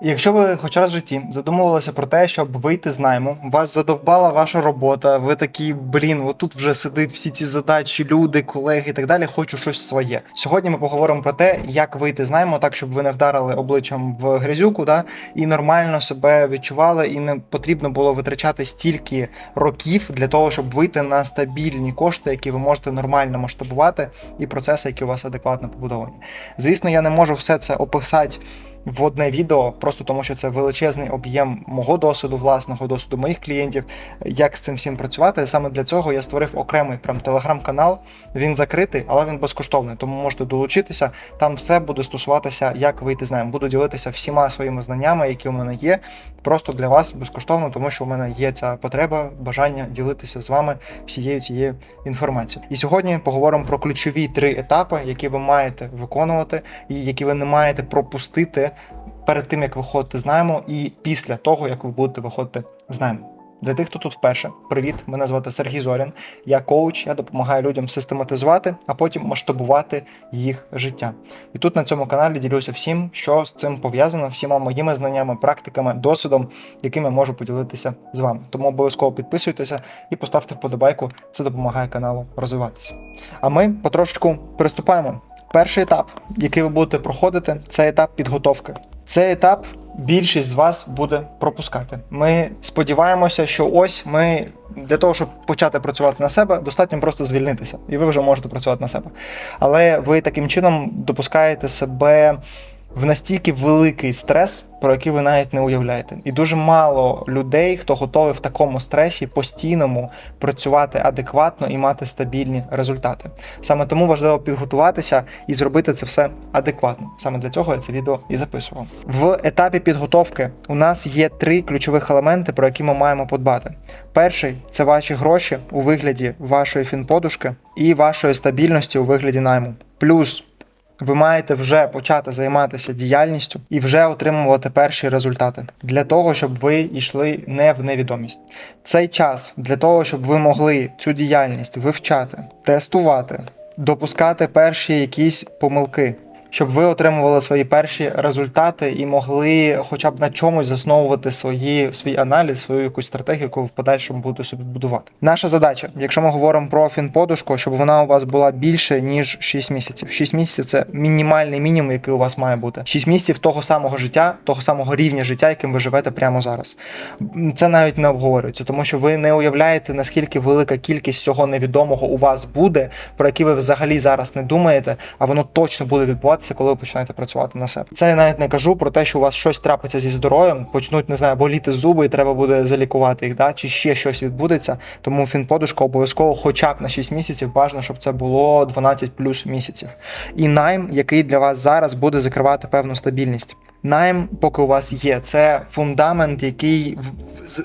Якщо ви хоч раз в житті задумувалися про те, щоб вийти з найму, вас задовбала ваша робота, ви такі, блін, отут вже сидить всі ці задачі, люди, колеги і так далі, хочу щось своє. Сьогодні ми поговоримо про те, як вийти з найму, так щоб ви не вдарили обличчям в грязюку, да, і нормально себе відчували, і не потрібно було витрачати стільки років для того, щоб вийти на стабільні кошти, які ви можете нормально масштабувати, і процеси, які у вас адекватно побудовані. Звісно, я не можу все це описати в одне відео, просто тому що це величезний об'єм мого досвіду, власного досвіду моїх клієнтів, як з цим всім працювати. Саме для цього я створив окремий прям телеграм-канал. Він закритий, але він безкоштовний, тому можете долучитися. Там все буде стосуватися, як вийти з ним. Буду ділитися всіма своїми знаннями, які у мене є. Просто для вас безкоштовно, тому що у мене є ця потреба, бажання ділитися з вами всією цією інформацією. І сьогодні поговоримо про ключові три етапи, які ви маєте виконувати, і які ви не маєте пропустити перед тим, як виходити з найму, і після того, як ви будете виходити з найму. Для тих, хто тут вперше, привіт! Мене звати Сергій Зорін. Я коуч, я допомагаю людям систематизувати, а потім масштабувати їх життя. І тут на цьому каналі ділюся всім, що з цим пов'язано, всіма моїми знаннями, практиками, досвідом, яким я можу поділитися з вами. Тому обов'язково підписуйтеся і поставте вподобайку. Це допомагає каналу розвиватися. А ми потрошечку приступаємо. Перший етап, який ви будете проходити, це етап підготовки. Цей етап більшість з вас буде пропускати. Ми сподіваємося, що ось ми для того, щоб почати працювати на себе, достатньо просто звільнитися, і ви вже можете працювати на себе. Але ви таким чином допускаєте себе в настільки великий стрес, про який ви навіть не уявляєте. І дуже мало людей, хто готовий в такому стресі постійному працювати адекватно і мати стабільні результати. Саме тому важливо підготуватися і зробити це все адекватно. Саме для цього я це відео і записував. В етапі підготовки у нас є три ключових елементи, про які ми маємо подбати. Перший це ваші гроші у вигляді вашої фінподушки і вашої стабільності у вигляді найму. Плюс ви маєте вже почати займатися діяльністю і вже отримувати перші результати для того, щоб ви йшли не в невідомість. Цей час для того, щоб ви могли цю діяльність вивчати, тестувати, допускати перші якісь помилки. Щоб ви отримували свої перші результати і могли хоча б на чомусь засновувати свої, свій аналіз, свою якусь стратегію, яку ви в подальшому будете собі будувати. Наша задача, якщо ми говоримо про фінподушку, щоб вона у вас була більше ніж 6 місяців. 6 місяців це мінімальний мінімум, який у вас має бути. 6 місяців того самого життя, того самого рівня життя, яким ви живете прямо зараз. Це навіть не обговорюється, тому що ви не уявляєте, наскільки велика кількість всього невідомого у вас буде, про які ви взагалі зараз не думаєте, а воно точно буде відбуватися, коли ви починаєте працювати на себе. Це я навіть не кажу про те, що у вас щось трапиться зі здоров'ям, почнуть не знаю, боліти зуби, і треба буде залікувати їх, да? чи ще щось відбудеться. Тому фінподушка обов'язково, хоча б на 6 місяців, бажано, щоб це було 12 плюс місяців. І найм, який для вас зараз буде закривати певну стабільність. Найм, поки у вас є, це фундамент, який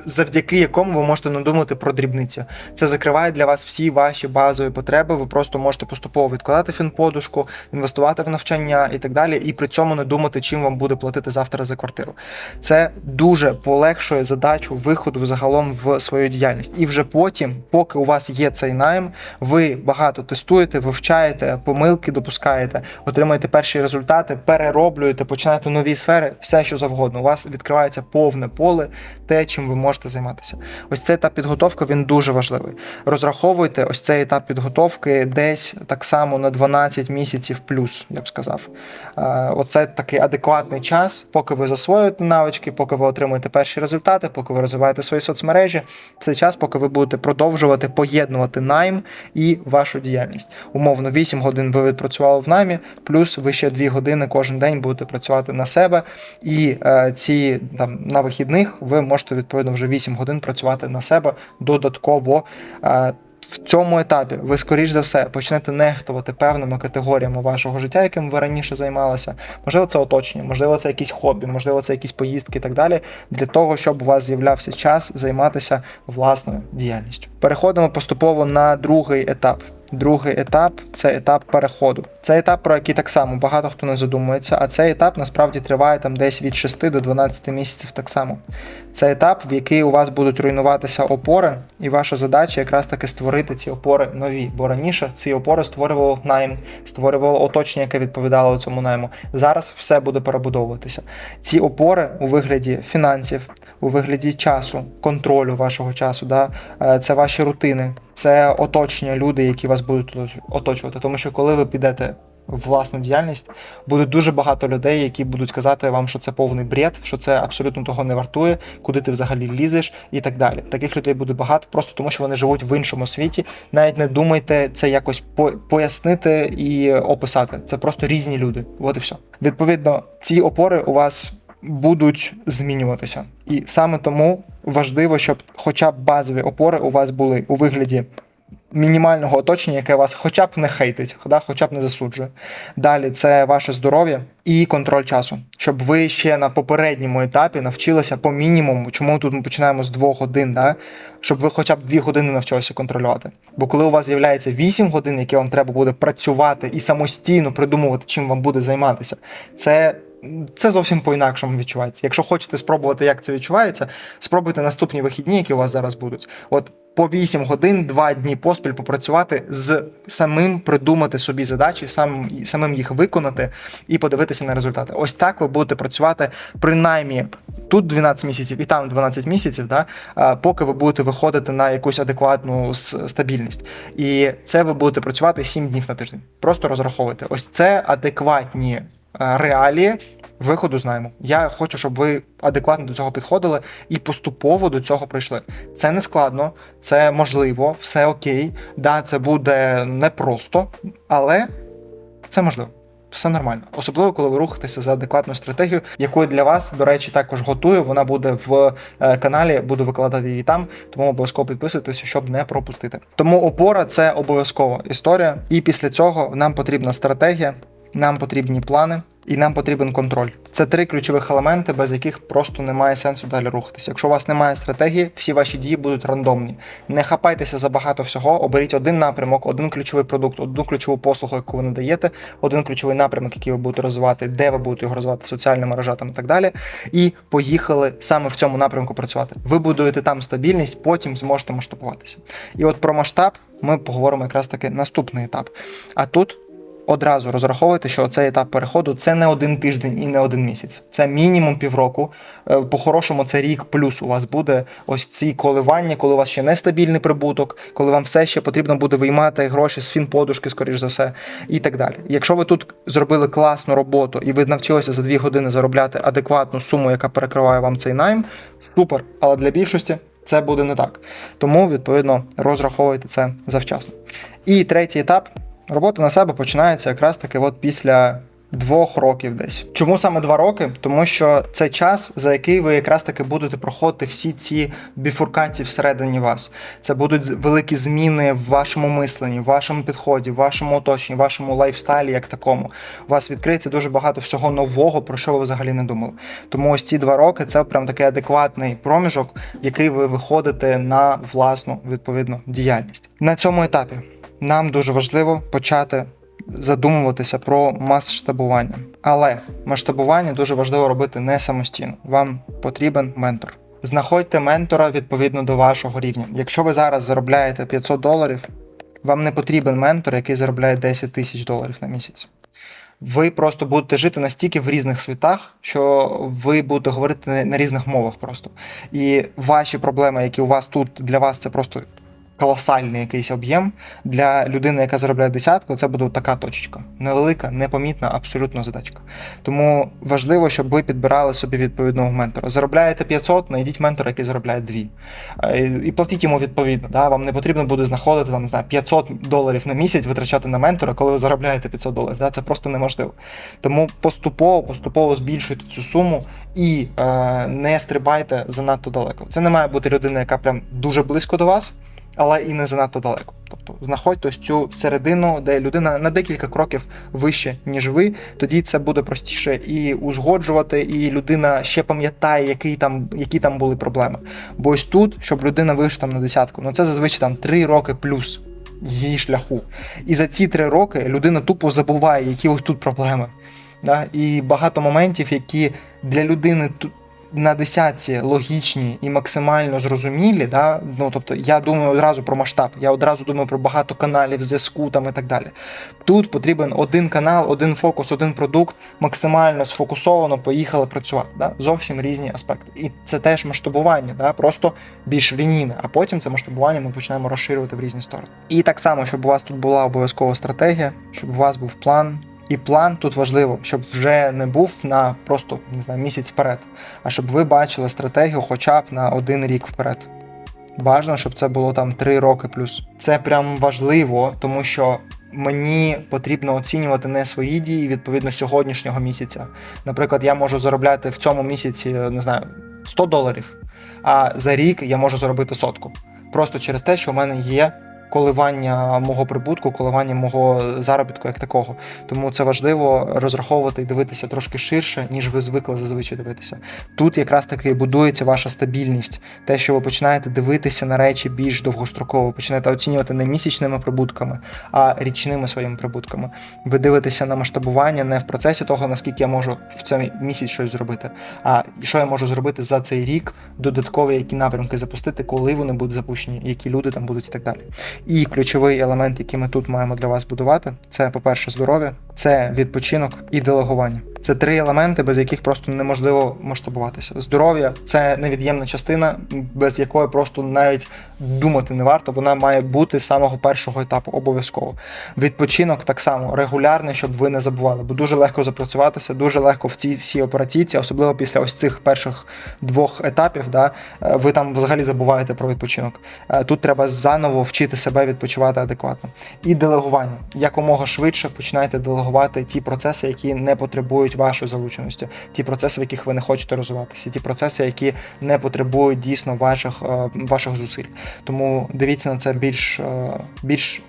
завдяки якому ви можете надумати про дрібниці. Це закриває для вас всі ваші базові потреби. Ви просто можете поступово відкладати фінподушку, інвестувати в навчання і так далі, і при цьому не думати, чим вам буде платити завтра за квартиру. Це дуже полегшує задачу виходу загалом в свою діяльність. І вже потім, поки у вас є цей найм, ви багато тестуєте, вивчаєте, помилки допускаєте, отримуєте перші результати, перероблюєте, починаєте нові сфери, все що завгодно. У вас відкривається повне поле, те, чим ви можете займатися. Ось цей етап підготовки він дуже важливий. Розраховуйте ось цей етап підготовки десь так само на 12 місяців плюс, я б сказав. Е, Оце такий адекватний час, поки ви засвоюєте навички, поки ви отримуєте перші результати, поки ви розвиваєте свої соцмережі. Це час, поки ви будете продовжувати поєднувати найм і вашу діяльність. Умовно, 8 годин ви відпрацювали в наймі, плюс ви ще 2 години кожен день будете працювати на себе. І е, ці там на вихідних ви можете відповідно вже 8 годин працювати на себе додатково. Е, в цьому етапі ви, скоріш за все, почнете нехтувати певними категоріями вашого життя, яким ви раніше займалися. Можливо, це оточення, можливо, це якісь хобі, можливо, це якісь поїздки і так далі, для того, щоб у вас з'являвся час займатися власною діяльністю. Переходимо поступово на другий етап. Другий етап це етап переходу. Це етап, про який так само багато хто не задумується, а цей етап насправді триває там десь від 6 до 12 місяців так само. Це етап, в який у вас будуть руйнуватися опори, і ваша задача якраз таки створити ці опори нові. Бо раніше ці опори створювало найм, створювало оточення, яке відповідало цьому найму. Зараз все буде перебудовуватися. Ці опори у вигляді фінансів, у вигляді часу, контролю вашого часу, да? е, це ваші рутини, це оточення, люди, які вас будуть оточувати. Тому що коли ви підете в власну діяльність, буде дуже багато людей, які будуть казати вам, що це повний бред, що це абсолютно того не вартує, куди ти взагалі лізеш і так далі. Таких людей буде багато, просто тому що вони живуть в іншому світі. Навіть не думайте це якось пояснити і описати. Це просто різні люди. От і все. Відповідно, ці опори у вас будуть змінюватися. І саме тому важливо, щоб хоча б базові опори у вас були у вигляді мінімального оточення, яке вас хоча б не хейтить, да, хоча б не засуджує. Далі це ваше здоров'я і контроль часу, щоб ви ще на попередньому етапі навчилися по мінімуму, чому тут ми починаємо з двох годин, да, щоб ви хоча б дві години навчилися контролювати. Бо коли у вас з'являється 8 годин, які вам треба буде працювати і самостійно придумувати, чим вам буде займатися, це це зовсім по-інакшому відчувається. Якщо хочете спробувати, як це відчувається, спробуйте наступні вихідні, які у вас зараз будуть. От по 8 годин, 2 дні поспіль попрацювати з самим придумати собі задачі, сам, самим їх виконати і подивитися на результати. Ось так ви будете працювати принаймні тут 12 місяців і там 12 місяців, да, поки ви будете виходити на якусь адекватну стабільність. І це ви будете працювати 7 днів на тиждень. Просто розраховуйте. Ось це адекватні реалії виходу з. Я хочу, щоб ви адекватно до цього підходили і поступово до цього прийшли. Це не складно, це можливо, все окей. Да, це буде непросто, але це можливо. Все нормально, особливо коли ви рухаєтеся за адекватною стратегією, якою для вас, до речі, також готую. Вона буде в е, каналі, буду викладати її там, тому обов'язково підписуйтеся, щоб не пропустити. Тому опора це обов'язкова історія, і після цього нам потрібна стратегія, нам потрібні плани. І нам потрібен контроль. Це три ключових елементи, без яких просто немає сенсу далі рухатися. Якщо у вас немає стратегії, всі ваші дії будуть рандомні. Не хапайтеся за багато всього, оберіть один напрямок, один ключовий продукт, одну ключову послугу, яку ви надаєте, один ключовий напрямок, який ви будете розвивати, де ви будете його розвивати соціальними мережами і так далі. І поїхали саме в цьому напрямку працювати. Ви будуєте там стабільність, потім зможете масштабуватися. І от про масштаб ми поговоримо якраз таки наступний етап. А тут одразу розраховуйте, що цей етап переходу це не один тиждень і не один місяць. Це мінімум півроку. Е, По-хорошому, це рік плюс у вас буде ось ці коливання, коли у вас ще нестабільний прибуток, коли вам все ще потрібно буде виймати гроші з фінподушки, скоріш за все, і так далі. Якщо ви тут зробили класну роботу і ви навчилися за дві години заробляти адекватну суму, яка перекриває вам цей найм, супер. Але для більшості це буде не так. Тому, відповідно, розраховуйте це завчасно. І третій етап робота на себе починається якраз таки от після. Двох років десь. Чому саме два роки? Тому що це час, за який ви якраз таки будете проходити всі ці біфуркації всередині вас. Це будуть великі зміни в вашому мисленні, в вашому підході, в вашому оточенні, в вашому лайфстайлі, як такому. У вас відкриється дуже багато всього нового, про що ви взагалі не думали. Тому ось ці два роки це прям такий адекватний проміжок, в який ви виходите на власну відповідну діяльність. На цьому етапі нам дуже важливо почати задумуватися про масштабування. Але масштабування дуже важливо робити не самостійно. Вам потрібен ментор. Знаходьте ментора відповідно до вашого рівня. Якщо ви зараз заробляєте 500 доларів, вам не потрібен ментор, який заробляє 10 тисяч доларів на місяць. Ви просто будете жити настільки в різних світах, що ви будете говорити на- різних мовах просто. І ваші проблеми, які у вас тут для вас, це просто колосальний якийсь об'єм. Для людини, яка заробляє десятку, це буде така точечка. Невелика, непомітна, абсолютно задачка. Тому важливо, щоб ви підбирали собі відповідного ментора. Заробляєте 500, знайдіть ментора, який заробляє 2. Е, І платіть йому відповідно. Да? Вам не потрібно буде знаходити там, не знаю, 500 доларів на місяць витрачати на ментора, коли ви заробляєте 500 доларів. Да? Це просто неможливо. Тому поступово, поступово збільшуйте цю суму і е, не стрибайте занадто далеко. Це не має бути людина, яка прям дуже близько до вас але і не занадто далеко. Тобто знаходьте ось цю середину, де людина на декілька кроків вище, ніж ви. Тоді це буде простіше і узгоджувати, і людина ще пам'ятає, які там, які там були проблеми. Бо ось тут, щоб людина вийшла там на десятку, ну це зазвичай там 3 роки плюс. її шляху. І за ці три роки людина тупо забуває, які ось тут проблеми. Да? І багато моментів, які для людини тут на десятці логічні і максимально зрозумілі. Да? Ну, тобто я думаю одразу про масштаб, я одразу думаю про багато каналів, зв'язку там і так далі. Тут потрібен один канал, один фокус, один продукт, максимально сфокусовано поїхали працювати. Да? Зовсім різні аспекти. І це теж масштабування, да? просто більш лінійне. А потім це масштабування ми починаємо розширювати в різні сторони. І так само, щоб у вас тут була обов'язкова стратегія, щоб у вас був план. І план тут важливо, щоб вже не був на просто не знаю, місяць вперед, а щоб ви бачили стратегію хоча б на один рік вперед. Бажано, щоб це було там 3 роки плюс. Це прям важливо, тому що мені потрібно оцінювати не свої дії відповідно сьогоднішнього місяця. Наприклад, я можу заробляти в цьому місяці, не знаю, 100 доларів, а за рік я можу заробити сотку. Просто через те, що в мене є коливання мого прибутку, коливання мого заробітку як такого. Тому це важливо розраховувати і дивитися трошки ширше, ніж ви звикли зазвичай дивитися. Тут якраз таки будується ваша стабільність, те, що ви починаєте дивитися на речі більш довгостроково, починаєте оцінювати не місячними прибутками, а річними своїми прибутками. Ви дивитеся на масштабування не в процесі того, наскільки я можу в цей місяць щось зробити, а що я можу зробити за цей рік, додаткові які напрямки запустити, коли вони будуть запущені, які люди там будуть і так далі. І ключовий елемент, який ми тут маємо для вас будувати, це, по-перше, здоров'я, це відпочинок і делегування. Це три елементи, без яких просто неможливо масштабуватися. Здоров'я це невід'ємна частина, без якої просто навіть думати не варто. Вона має бути з самого першого етапу обов'язково. Відпочинок так само регулярний, щоб ви не забували, бо дуже легко запрацюватися, дуже легко в цій всій операційці, особливо після ось цих перших двох етапів. Да, е, ви там взагалі забуваєте про відпочинок. Е, Тут треба заново вчити себе відпочивати адекватно. І делегування якомога швидше починайте делегувати ті процеси, які не потребують вашої залученості, ті процеси, в яких ви не хочете розвиватися, ті процеси, які не потребують дійсно ваших, е, ваших зусиль. Тому дивіться на це більш, е, більш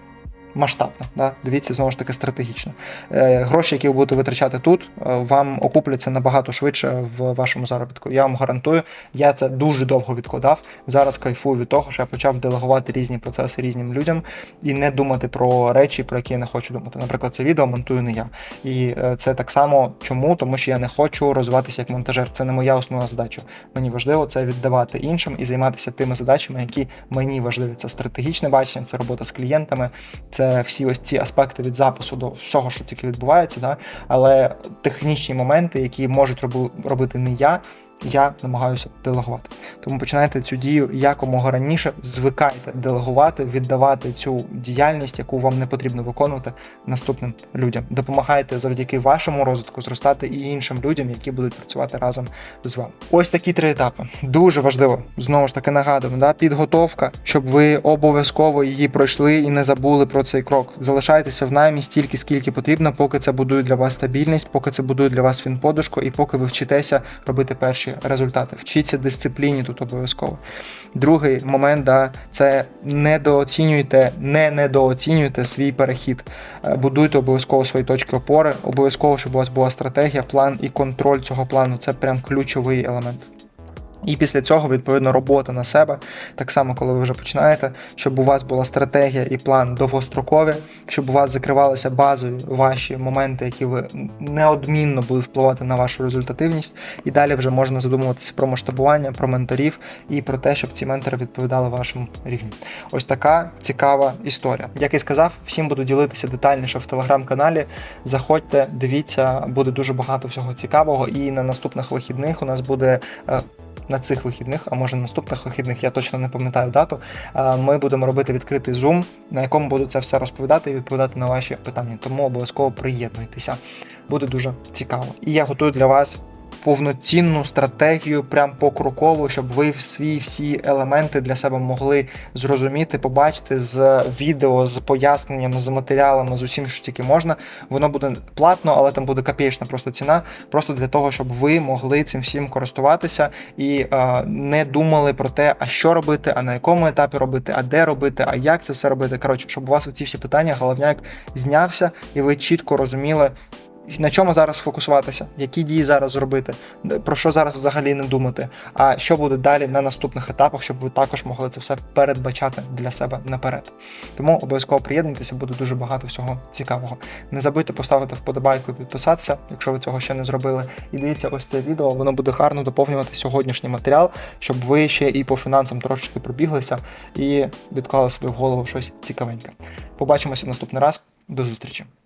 масштабно. Да? Дивіться знову ж таки стратегічно. Е, Гроші, які ви будете витрачати тут, е, вам окупляться набагато швидше в вашому заробітку. Я вам гарантую, я це дуже довго відкладав. Зараз кайфую від того, що я почав делегувати різні процеси різним людям і не думати про речі, про які я не хочу думати. Наприклад, це відео монтую не я. І е, це так само чому? Тому що я не хочу розвиватися як монтажер. Це не моя основна задача. Мені важливо це віддавати іншим і займатися тими задачами, які мені важливі. Це стратегічне бачення, це робота з клієнтами, це всі ось ці аспекти від запису до всього, що тільки відбувається. Да? Але технічні моменти, які можуть роби- робити не я. Я намагаюся делегувати. Тому починайте цю дію якомога раніше, звикайте делегувати, віддавати цю діяльність, яку вам не потрібно виконувати наступним людям. Допомагайте завдяки вашому розвитку зростати і іншим людям, які будуть працювати разом з вами. Ось такі три етапи. Дуже важливо. Знову ж таки нагадуємо, да? підготовка, щоб ви обов'язково її пройшли і не забули про цей крок. Залишайтеся в наймі стільки, скільки потрібно, поки це будує для вас стабільність, поки це будує для вас фінподушку і поки ви вчитеся робити перші результати. Вчіться дисципліні тут обов'язково. Другий момент, да, це недооцінюйте, не недооцінюйте свій перехід. Е, Будуйте обов'язково свої точки опори, обов'язково, щоб у вас була стратегія, план і контроль цього плану. Це прям ключовий елемент. І після цього, відповідно, робота на себе, так само, коли ви вже починаєте, щоб у вас була стратегія і план довгострокові, щоб у вас закривалися базові ваші моменти, які ви неодмінно будуть впливати на вашу результативність. І далі вже можна задумуватися про масштабування, про менторів і про те, щоб ці ментори відповідали вашому рівню. Ось така цікава історія. Як і сказав, всім буду ділитися детальніше в телеграм-каналі. Заходьте, дивіться, буде дуже багато всього цікавого. І на наступних вихідних у нас буде. На цих вихідних, а може наступних вихідних, я точно не пам'ятаю дату. Ми будемо робити відкритий зум, на якому буду це все розповідати і відповідати на ваші питання. Тому обов'язково приєднуйтеся. Буде дуже цікаво. І я готую для вас повноцінну стратегію, прям покроково, щоб ви свої всі елементи для себе могли зрозуміти, побачити з відео, з поясненням, з матеріалами, з усім, що тільки можна. Воно буде платно, але там буде копієчна просто ціна, просто для того, щоб ви могли цим всім користуватися і е, не думали про те, а що робити, а на якому етапі робити, а де робити, а як це все робити. Коротше, щоб у вас ці всі питання головняк знявся, і ви чітко розуміли на чому зараз фокусуватися, які дії зараз зробити, про що зараз взагалі не думати, а що буде далі на наступних етапах, щоб ви також могли це все передбачати для себе наперед. Тому обов'язково приєднуйтеся, буде дуже багато всього цікавого. Не забудьте поставити вподобайку і підписатися, якщо ви цього ще не зробили. І дивіться ось це відео, воно буде гарно доповнювати сьогоднішній матеріал, щоб ви ще і по фінансам трошечки пробіглися і відклали собі в голову щось цікавеньке. Побачимося наступний раз. До зустрічі!